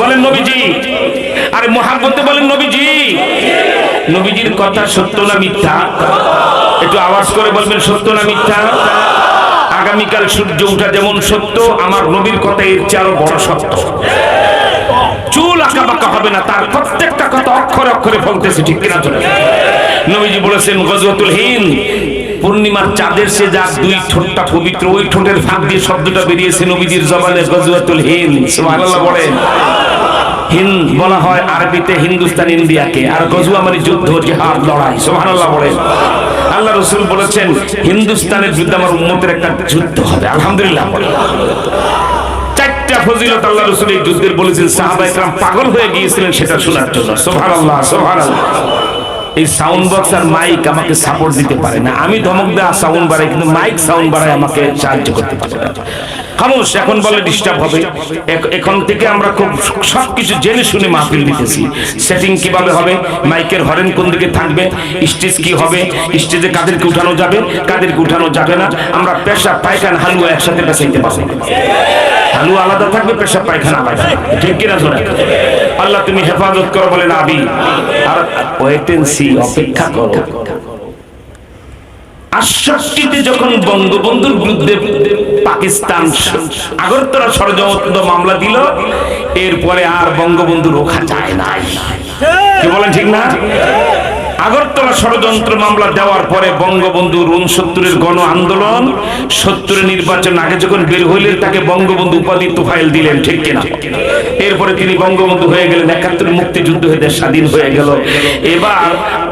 বলেন নবীজি। আরে মোহাম্মতে বলেন নবীজি। নবীজির কথা সত্য না মিথ্যা? একটু আওয়াজ করে বলবেন, সত্য না মিথ্যা? আগামীকাল সূর্য উঠা যেমন সত্য, আমার নবীর কথা এর চেয়ে আরও বড় সত্য। চুল আঁকা বাঁকা হবে না, তার প্রত্যেকটা কথা অক্ষরে অক্ষরে ফলতেছে ঠিক কিনা চলে? নবীজি বলেছেন, গজওয়াতুল হিন্দ পূর্ণিমার চাঁদের সে যা দুই ঠোঁটটা পবিত্র, ওই ঠোঁটের ফাঁক দিয়ে শব্দটা বেরিয়েছে নবীজির জবানে গজওয়াতুল হিন্দ, সুবহানাল্লাহ বলেন। হিন্দ বলা হয় আরবিতে হিন্দুস্তান ইন্ডিয়াকে, আর গজুয়া মানে যুদ্ধ, জিহাদ, লড়াই, সুবহানাল্লাহ বলেন। আল্লাহ রসুল বলেছেন, হিন্দুস্তানের বিরুদ্ধে আমার উম্মতের একটা যুদ্ধ হবে, আলহামদুলিল্লাহ চারটা আল্লাহ রসুল এই যুদ্ধের বলেছেন সাহাবা পাগল হয়ে গিয়েছিলেন সেটা শোনার জন্য, সুবহানাল্লাহ সুবহানাল্লাহ। এই সাউন্ড বক্স আর মাইক আমাকে সাপোর্ট দিতে পারে না। আমি ধমক দেওয়া সাউন্ড বাড়াই, কিন্তু মাইক সাউন্ড বাড়ায় আমাকে সাহায্য করতে পারে না। খামোশ, এখন বলে ডিস্টার্ব হবে। এখন থেকে আমরা খুব সবকিছু জেনে শুনে মাহফিল দিতেছি। সেটিং কীভাবে হবে? মাইকের হরেন কোন দিকে থাকবে? স্টেজ কি হবে? স্টেজে কাদেরকে উঠানো যাবে? কাদেরকে উঠানো যাবে না? আমরা পেশা পায়খানা, হালুয়া একসাথে পেশাইতে পারব। হালুয়া আলাদা থাকবে, পেশাব পায়খানা আলাদা। ঠিক কিনা জোরে? আল্লাহ তুমি হেফাজত করো বলেন আবি আর ওয়েট এন্ড সি অপেক্ষা করো। যখন বঙ্গবন্ধুর বিরুদ্ধে পাকিস্তান আগরতলা ষড়যন্ত্র মামলা দিল, এরপরে আর বঙ্গবন্ধু রোখা যায় নাই। কি বলেন ঠিক না? আগরতলা ষড়যন্ত্র মামলা দেওয়ার পরে বঙ্গবন্ধুর উনসত্তরের গণ আন্দোলন, সত্তরের নির্বাচন আগে যখন বের হইলেন, তাকে বঙ্গবন্ধু উপাধি তোফাইল দিলেন, ঠিক কিনা? এরপরে তিনি বঙ্গবন্ধু হয়ে গেলেন, একাত্তর মুক্তিযুদ্ধ হয়ে দেশ স্বাধীন হয়ে গেল। এবার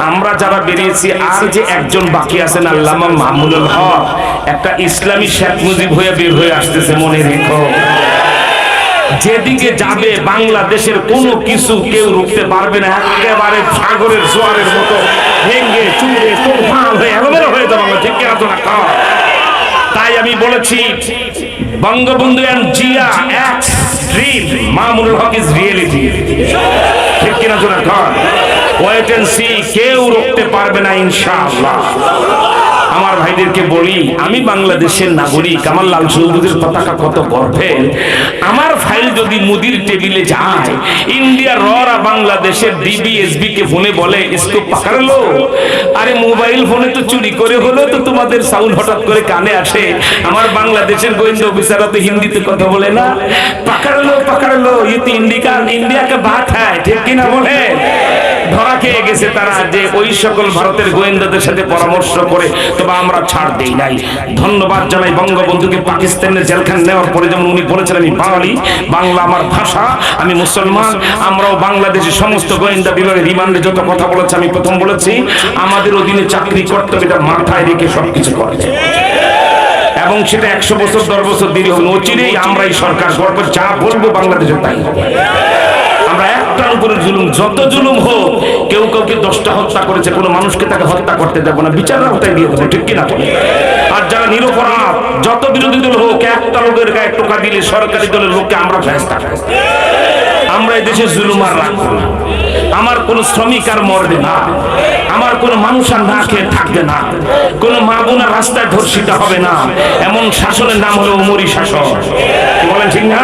আমরা যারা বেরিয়েছি, আর যে একজন বাকি আছেন, আল্লামা মাহমুদুল হক, একটা ইসলামী শেখ মুজিব হয়ে বের হয়ে আসতেছে, মনে রেখো। যেদিকে যাবে বাংলাদেশের কোনো কিছু কেউ রুখতে পারবে না, একেবারে সাগরের জোয়ারের মতো ভেঙ্গে চুরে তোফান হয়ে এলোমেলো হয়ে যাবে ঠিক কিনা তোরা কর। তাই আমি বলেছি, Bangabandhu and Zia ex dream, Mamunul Haque is reality. ঠিক কিনা তোরা কর? ওয়েট এন্ড সি, কেউ রুখতে পারবে না, ইনশাআল্লাহ। আমার ভাইদেরকে বলি, আমি বাংলাদেশের নাগরিক, আমার লাল সবুজের পতাকা কত গর্বের আমার ফাইল যদি মুদির টেবিলে যায় ইন্ডিয়া ররা বাংলাদেশের ডিবিএসবি কে ফোনে বলে, ইসকো পাকাড়লো আরে মোবাইল ফোনে তো চুরি করে হলো তো তোমাদের সাউন্ড হঠাৎ করে কানে আসে। আমার বাংলাদেশের গোয়েন্দা অফিসাররা তো হিন্দিতে কথা বলে না। পাকাড়লো পাকাড়লো ইয়ে তো ইন্ডিকা, ইন্ডিয়াকে বাত হ্যায় ঠিক কিনা বলে ধরা খেয়ে গেছে তারা যে ওই সকল ভারতের গোয়েন্দাদের সাথে পরামর্শ করে, তবে আমরা ছাড় দেই নাই ধন্যবাদ জানাই বঙ্গবন্ধুকে পাকিস্তানের জেলখান নেওয়ার পরে যেমন উনি বলেছেন, আমি বাঙালি, বাংলা আমার ভাষা, আমি মুসলমান, আমরাও বাংলাদেশের সমস্ত গোয়েন্দা বিভাগের রিমান্ডে যত কথা বলেছে, আমি প্রথম বলেছি, আমাদের অধীনে চাকরি করতে এটা মাথায় রেখে সবকিছু করে এবং সেটা একশো বছর, দশ বছর দেরি হবে অচিরেই এই সরকার গর্ব যা বলব বাংলাদেশে তাই হবে। একটার উপরে জুলুম, যত জুলুম হোক, কেউ কাউকে দশটা হত্যা করেছে, কোনো মানুষকে তাকে হত্যা করতে দেবো না বিচার রাস্তায় দিয়ে দেবো ঠিক কিনা আর যারা নিরপরাধ, যত বিরোধী দল হোক, একটা লোকের গায়ে টোকা দিলে সরকারি দলের লোককে আমরা ফেসতা আমরা এই দেশে জুলুম আর রাখব না। আমার কোন শ্রমিক আর মরবে না। আমার কোন মানুষ আর না খেয়ে থাকবে না। কোন মা বোনা রাস্তায় ধর্ষিত হবে না। এমন শাসনের নাম হলো উমরি শাসন। বলেন ঠিক না?